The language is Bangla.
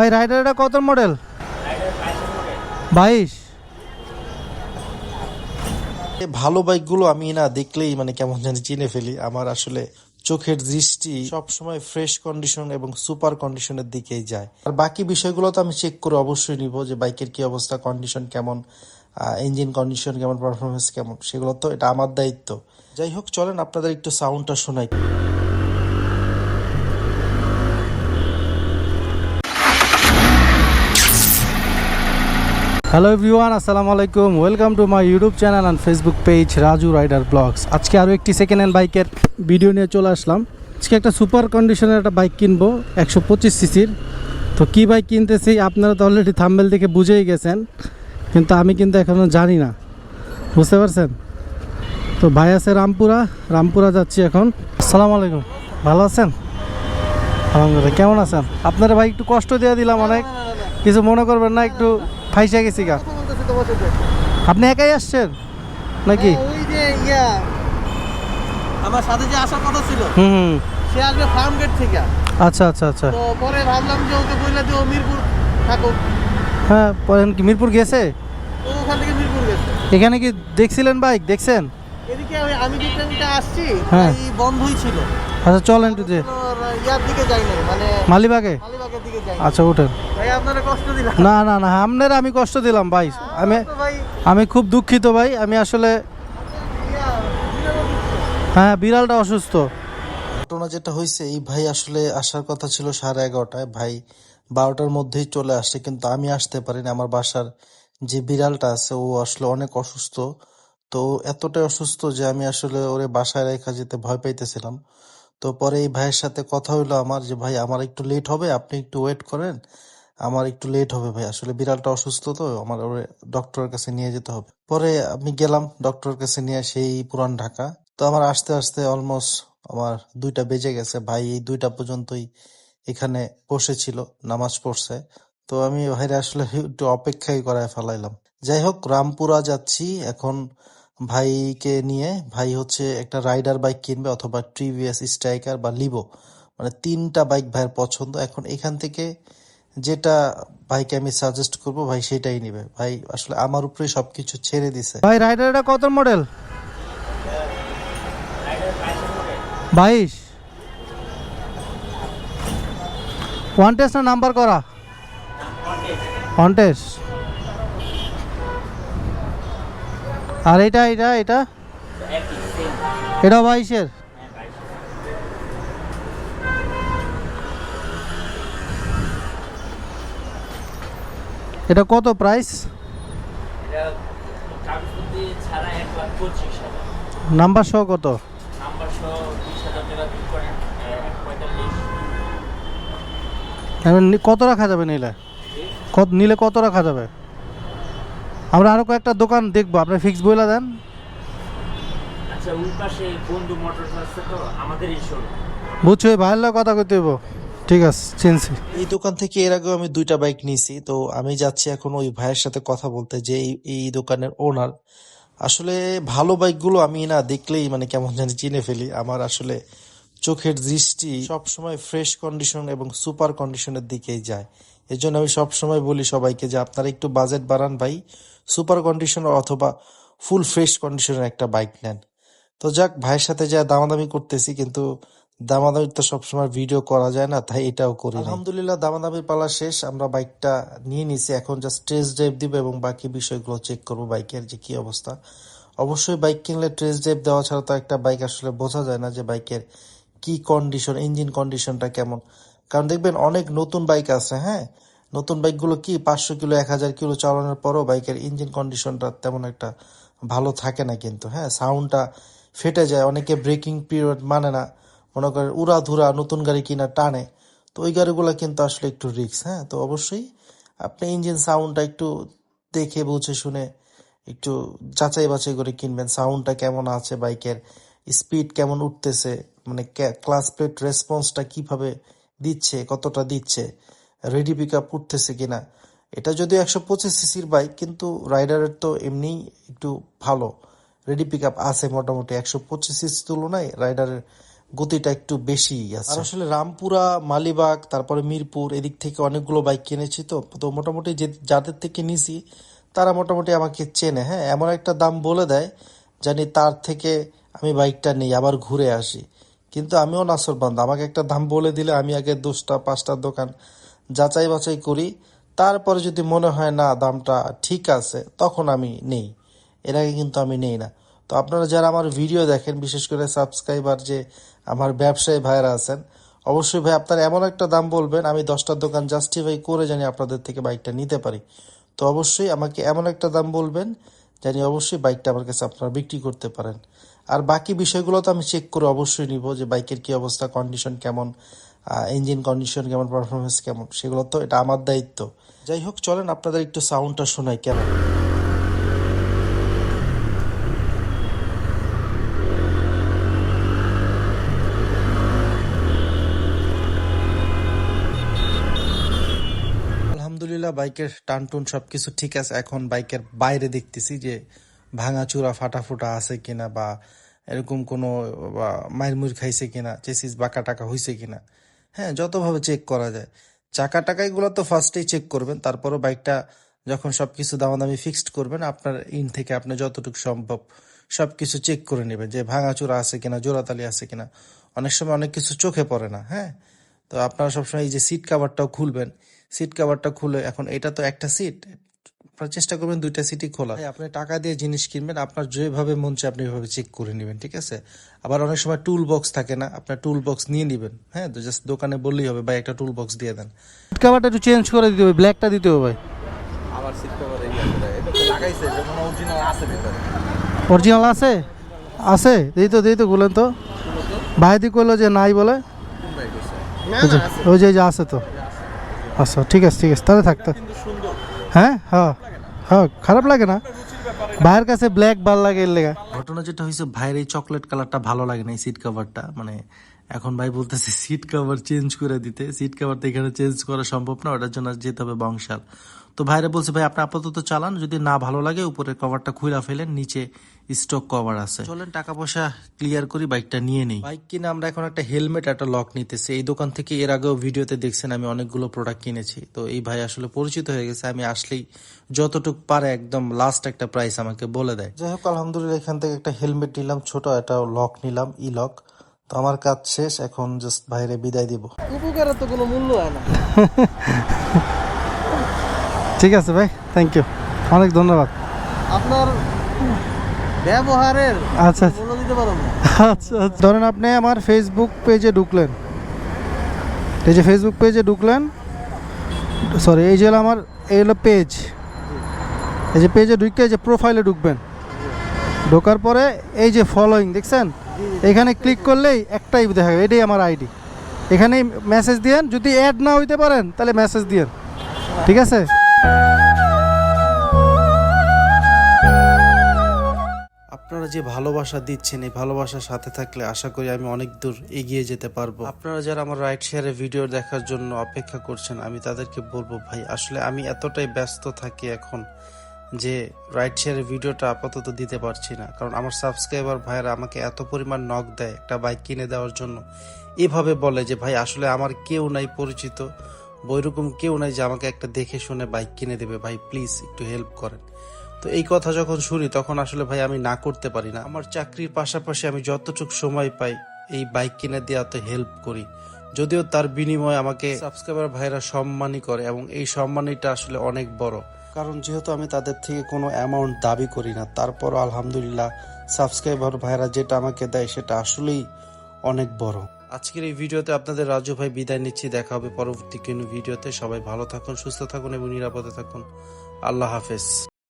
ভাই রাইডার এটা কত মডেল বাইশ। ভালো বাইকগুলো আমি না দেখলেই মানে কেমন জানি চিনে ফেলি। আমার আসলে চোখের দৃষ্টি সব সময় ফ্রেশ কন্ডিশন এবং সুপার কন্ডিশনের দিকেই যায়। আর বাকি বিষয়গুলো তো আমি চেক করে অবশ্যই নিব যে বাইকের কি অবস্থা কন্ডিশন কেমন ইঞ্জিন কন্ডিশন কেমন পারফরমেন্স কেমন, সেগুলো তো এটা আমার দায়িত্ব। যাই হোক, চলেন আপনাদের একটু সাউন্ডটা শোনাই। হ্যালো এভরিওয়ান আসসালামু আলাইকুম welcome to my YouTube channel and Facebook page Raju rider blogs আজকে আরও একটি সেকেন্ড হ্যান্ড বাইকের ভিডিও নিয়ে চলে আসলাম। আজকে একটা সুপার কন্ডিশনের একটা বাইক কিনবো, একশো পঁচিশ সিসির তো কী বাইক কিনতেছি, আপনারা তো অলরেডি থাম্বেল দেখে বুঝেই গেছেন, কিন্তু আমি কিন্তু এখনও জানি না। বুঝতে পারছেন? তো ভাই আছে রামপুরা রামপুরা যাচ্ছি এখন। আসসালামু আলাইকুম। ভালো আছেন? আলহামদুলিল্লাহ, কেমন আছেন? আপনারা ভাই একটু কষ্ট দিয়ে দিলাম অনেক। কিছু মনে করবেন না, একটু ফাইসা গেছি গা। আপনি একাই আসছেন? নাকি? ওই যে ইয়া আমার সাথে যে আসার কথা ছিল হুম সে আসবে ফার্ম গেট থেকে। আচ্ছা আচ্ছা আচ্ছা। তো পরে ভাবলাম যে ওকে বললে যে ও মিরপুর থাকুক। হ্যাঁ পরে কি মিরপুর গেছে ও ওখান থেকে মিরপুর গেছে। এখানে কি দেখছিলেন বাইক? দেখছেন? এদিকে আমি- যে ট্রেনটা আসছি হ্যাঁ। এই বন্ধই ছিল। আচ্ছা চলেন যে মানে মালিবাগে? মালিবাগের দিকে যাই। নাই। আচ্ছা উঠেন। ভাই আপনারা কষ্ট দিলাম। না না না আপনার আমি কষ্ট দিলাম ভাই। আমি আমি খুব দুঃখিত ভাই। আমি আসলে। হ্যাঁ বিড়ালটা অসুস্থ। ঘটনা যেটা হয়েছে এই ভাই আসলে আসার কথা ছিল সাড়ে এগারোটায়। ভাই বারোটার মধ্যেই চলে আসছে কিন্তু আমি আসতে পারিনি। আমার বাসার যে বিড়ালটা আছে ও আসলে অনেক অসুস্থ। তো এতটাই অসুস্থ যে আমি আসলে ওরে বাসায় রেখা যেতে ভয় পাইতেছিলাম। তো পরে এই ভাইয়ের সাথে কথা হইল আমার যে, ভাই, আমার একটু লেট হবে, আপনি একটু ওয়েট করেন। আমার একটু লেট হবে ভাই। আসলে বিড়ালটা অসুস্থ তো, আমার ওরে ডক্টরের কাছে নিয়ে যেতে হবে। পরে আমি গেলাম ডক্টরের কাছে নিয়ে সেই পুরান ঢাকা। তো আমার আসতে আসতে অলমোস্ট আমার দুইটা বেজে গেছে। ভাই এই দুইটা পর্যন্তই এখানে বসেছিল, নামাজ পড়ছে। তো আমি ভাইরে আসলে একটু অপেক্ষাই করায় ফেলাইলাম। যাই হোক, রামপুরা যাচ্ছি। এখন ভাইকে নিয়ে, ভাই হচ্ছে একটা রাইডার বাইক কিনবে অথবা টিভিএস স্ট্রাইকার বা লিবো। মানে তিনটা বাইক ভাইয়ের পছন্দ। এখন এখান থেকে যেটা ভাইকে আমি সাজেস্ট করব, ভাই সেটাই নিবে। ভাই আসলে আমার উপরে সবকিছু ছেড়ে দিছে। ভাই রাইডারটা কত মডেল বাইশ। ওয়ান টেস্ট না নাম্বার করা? ওয়ান টেস্ট আর এটা এটা এটা? এটা বাইশের? এটা কত প্রাইস নাম্বার সহ কত? কত রাখা যাবে নিলে? কত নিলে কত রাখা যাবে? আমরা আরও কয়েকটা দোকান দেখব। আপনি ফিক্স বইলা দেন। আচ্ছা ওই পাশে বন্ধু মোটরস আছে তো আমাদের এই বুঝছ লগে কথা কইতে হইব। ঠিক আছে চিনছি। এই দোকান থেকে এর আগেও আমি দুইটা বাইক নিয়েছি তো আমি যাচ্ছি এখন ওই ভাইয়ের সাথে কথা বলতে যে এই এই দোকানের ওনার আসলে ভালো বাইকগুলো আমি না দেখলেই মানে কেমন জানি চিনে ফেলি। আমার আসলে চোখের দৃষ্টি সব সময় ফ্রেশ কন্ডিশন এবং সুপার কন্ডিশনের দিকেই যায়। এর জন্য আমি সব সময় বলি সবাইকে যে আপনারা একটু বাজেট বাড়ান ভাই সুপার কন্ডিশন অথবা ফুল ফ্রেশ কন্ডিশনের একটা বাইক নেন। তো যাক, ভাইয়ের সাথে যা দামাদামি করতেছি কিন্তু দামাদামি তো সবসময় ভিডিও করা যায় না, তাই এটাও করি আলহামদুলিল্লাহ, দামাদামির পালা শেষ, আমরা বাইকটা নিয়ে নিছি, এখন জাস্ট টেস্ট ড্রাইভ দিব এবং বাকি বিষয়গুলো চেক করব বাইকের যে কি অবস্থা। অবশ্যই বাইক কিনলে টেস্ট ড্রাইভ দেওয়া ছাড়া তো একটা বাইক আসলে বোঝা যায় না যে বাইকের কি কন্ডিশন ইঞ্জিন কন্ডিশনটা কেমন। কারণ দেখবেন অনেক নতুন বাইক আছে হ্যাঁ? নতুন বাইকগুলো কি, পাঁচশো কিলো, এক হাজার কিলো চালানোর পরও বাইকের ইঞ্জিন কন্ডিশনটা তেমন একটা ভালো থাকে না কিন্তু হ্যাঁ? সাউন্ডটা ফেটে যায়, অনেকে ব্রেকিং পিরিয়ড মানে না। মনে করেন উড়াধুরা নতুন গাড়ি কিনা টানে, তো ওই গাড়িগুলো কিন্তু আসলে একটু রিস্ক হ্যাঁ? তো অবশ্যই আপনি ইঞ্জিন সাউন্ডটা একটু দেখে, বুঝে শুনে একটু যাচাই বাছাই করে কিনবেন, সাউন্ডটা কেমন আছে, বাইকের স্পিড কেমন উঠতেছে মানে ক্লাস প্লেট রেসপন্সটা কীভাবে দিচ্ছে, কতটা দিচ্ছে রেডি পিক আপ উঠতেছে কিনা। এটা যদিও একশো পঁচিশ সিসির বাইক কিন্তু রাইডারের তো এমনি একটু ভালো। রেডি পিক আপ আছে মোটামুটি, একশো পঁচিশ সিসির তুলনায় রাইডারের গতিটা একটু বেশি আছে। আসলে রামপুরা, মালিবাগ, তারপরে মিরপুর, এদিক থেকে অনেকগুলো বাইক কিনেছি তো। তো মোটামুটি যে যাদের থেকে নিছি, তারা মোটামুটি আমাকে চেনে। হ্যাঁ এমন একটা দাম বলে দেয়, জানি তার থেকে আমি বাইকটা নিই, আবার ঘুরে আসি। কিন্তু আমিও নাসর বান্ধা আমাকে একটা দাম বলে দিলে আমি আগে দশটা, পাঁচটা দোকান যাচাই বাছাই করি। তারপরে যদি মনে হয় না দামটা ঠিক আছে, তখন আমি নেই। এর আগে কিন্তু আমি নেই না। তো আপনারা যারা আমার ভিডিও দেখেন, বিশেষ করে সাবস্ক্রাইবার যে আমার ব্যবসায়ী ভাইরা আছেন, অবশ্যই ভাই আপনারা এমন একটা দাম বলবেন, আমি দশটার দোকান জাস্টিফাই করে জানি আপনাদের থেকে বাইকটা নিতে পারি। তো অবশ্যই আমাকে এমন একটা দাম বলবেন, জানি অবশ্যই বাইকটা আমার কাছে আপনারা বিক্রি করতে পারেন। আর বাকি বিষয়গুলো তো আমি চেক করে অবশ্যই নিব যে বাইকের কি অবস্থা কন্ডিশন কেমন ইঞ্জিন কন্ডিশন কেমন পারফরমেন্স কেমন, সেগুলো তো এটা আমার দায়িত্ব। যাই হোক, চলেন আপনাদের একটু সাউন্ডটা শোনাই, কেমন? আলহামদুলিল্লাহ, বাইকের টান টুন সবকিছু ঠিক আছে। এখন বাইকের বাইরে দেখতেছি যে ভাঙাচুরা ফাটা ফুটা আছে কিনা বা এরকম কোনো, বা মায়ের মুর খাইছে কিনা, চেসিস বাঁকা টাকা হয়েছে কিনা হ্যাঁ যতভাবে চেক করা যায়। চাকা টাকাইগুলো তো ফার্স্টেই চেক করবেন, তারপরও বাইকটা যখন সবকিছু দামাদামি ফিক্সড করবেন, আপনার ইন থেকে আপনি যতটুকু সম্ভব সব কিছু চেক করে নেবেন যে ভাঙাচুরা আছে কিনা, জোড়াতালি আছে কিনা। অনেক সময় অনেক কিছু চোখে পড়ে না হ্যাঁ? তো আপনারা সবসময় এই যে সিট কাভারটাও খুলবেন। সিট কাভারটা খুলে, এখন এটা তো একটা সিট আপনারা চেষ্টা করবেন দুইটা সিটি খোলা আপনি টাকা দিয়ে জিনিস কিনবেন আপনার যেভাবে মন চায় আপনি এভাবে চেক করে নেবেন ঠিক আছে? আবার অনেক সময় টুল বক্স থাকে না আপনার টুল বক্স নিয়ে নেবেন হ্যাঁ? তো জাস্ট দোকানে বললেই হবে ভাই একটা টুল বক্স দিয়ে দেন। কাভারটা একটু চেঞ্জ করে দিতে হবে ব্ল্যাকটা দিতে হবে ভাই। আবার সিট কভার এই আছে এটা তো লাগাইছে যখন অরিজিনাল আছে ভিতরে। অরিজিনাল আছে? আছে? দিই তো দিই তো বলেন তো। ভাইদি কইলো যে নাই বলে। ওই যে আছে তো। আচ্ছা ঠিক আছে ঠিক আছে তাহলে থাকতো হ্যাঁ হ্যাঁ। হ্যাঁ খারাপ লাগে না। ভাইয়ের কাছে ব্ল্যাক ভালো লাগে এর লেগা। ঘটনা যেটা হয়েছে, ভাইয়ের এই চকলেট কালারটা ভালো লাগে না, এই সিট কভারটা মানে এখন ভাই বলতেছে সিট কভার চেঞ্জ করে দিতে। সিট কভার তো এখানে চেঞ্জ করা সম্ভব না ওটার জন্য যেতে হবে বংশাল। তো ভাইরা বলছে ভাই আপনি আপাতত চালান যদি না ভালো লাগে উপরে কভারটা খুলে ফেলেন নিচে স্টক কভার আছে। চলেন টাকা পয়সা ক্লিয়ার করি বাইকটা নিয়ে নেই। বাইক কিনে আমরা এখন একটা হেলমেট একটা লক নিতেছি। এই দোকান থেকে এর আগেও ভিডিওতে দেখছেন আমি অনেকগুলো প্রোডাক্ট কিনেছি। তো এই ভাই আসলে পরিচিত হয়ে গেছে আমি আসলেই যতটুক পারে একদম লাস্ট একটা প্রাইস আমাকে বলে দেয়। যাই হোক আলহামদুলিল্লাহ এখান থেকে একটা হেলমেট নিলাম ছোট একটা লক নিলাম ই লক তো আমার কাজ শেষ এখন জাস্ট বাইরে বিদায় দিব। উপকারের তো কোনো মূল্য হয় না। ঠিক আছে ভাই থ্যাংক ইউ অনেক ধন্যবাদ। আপনার ব্যবহারের আচ্ছা মূল্য দিতে পারব না। আচ্ছা আচ্ছা। ধরেন আপনি আমার ফেসবুক পেজে ঢুকলেন। এই যে ফেসবুক পেজে ঢুকলেন সরি এই যে হলো আমার এই হলো পেজ এই যে পেজে ঢুকে এই যে প্রোফাইলে ঢুকবেন। ঢোকার পরে এই যে ফলোয়িং দেখছেন? এখানে ক্লিক করলেই একটাই দেখা যাবে এটাই আমার আইডি এখানে মেসেজ দিয়েন, যদি অ্যাড না হইতে পারেন, তাহলে মেসেজ দিয়েন। ঠিক আছে? আপনারা যে ভালোবাসা দিচ্ছেন, এই ভালোবাসার সাথে থাকলে আশা করি আমি অনেক দূর এগিয়ে যেতে পারব। আপনারা যারা আমার রাইট শেয়ারে ভিডিও দেখার জন্য অপেক্ষা করছেন, আমি তাদেরকে বলব, ভাই, আসলে আমি এতটাই ব্যস্ত থাকি এখন যে রাইট শেয়ারের ভিডিওটা আপাতত দিতে পারছি না। কারণ আমার সাবস্ক্রাইবার ভাইয়েরা আমাকে এত পরিমাণ নক দেয় একটা বাইক কিনে দেওয়ার জন্য। এভাবে বলে যে, ভাই, আসলে আমার কেউ নাই পরিচিত। বইরকম কেউ নাই যে আমাকে একটা দেখে শুনে বাইক কিনে দেবে। ভাই প্লিজ একটু হেল্প করেন। তো এই কথা যখন শুনি, তখন আসলে ভাই আমি না করতে পারি না। আমার চাকরির পাশাপাশি আমি যতটুকু সময় পাই এই বাইক কিনে দেওয়াতে হেল্প করি। যদিও তার বিনিময়ে আমাকে সাবস্ক্রাইবার ভাইরা সম্মানই করে এবং এই সম্মানটা আসলে অনেক বড়। কারণ যেহেতু আমি তাদের থেকে কোনো অ্যামাউন্ট দাবি করি না তারপর আলহামদুলিল্লাহ সাবস্ক্রাইবার ভাইরা যেটা আমাকে দেয় সেটা আসলেই অনেক বড়। আজকের এই ভিডিওতে আপনাদের রাজু ভাই বিদায় নিচ্ছি, দেখা হবে পরবর্তী কোনো ভিডিওতে। সবাই ভালো থাকুন, সুস্থ থাকুন এবং নিরাপদে থাকুন। আল্লাহ হাফেজ।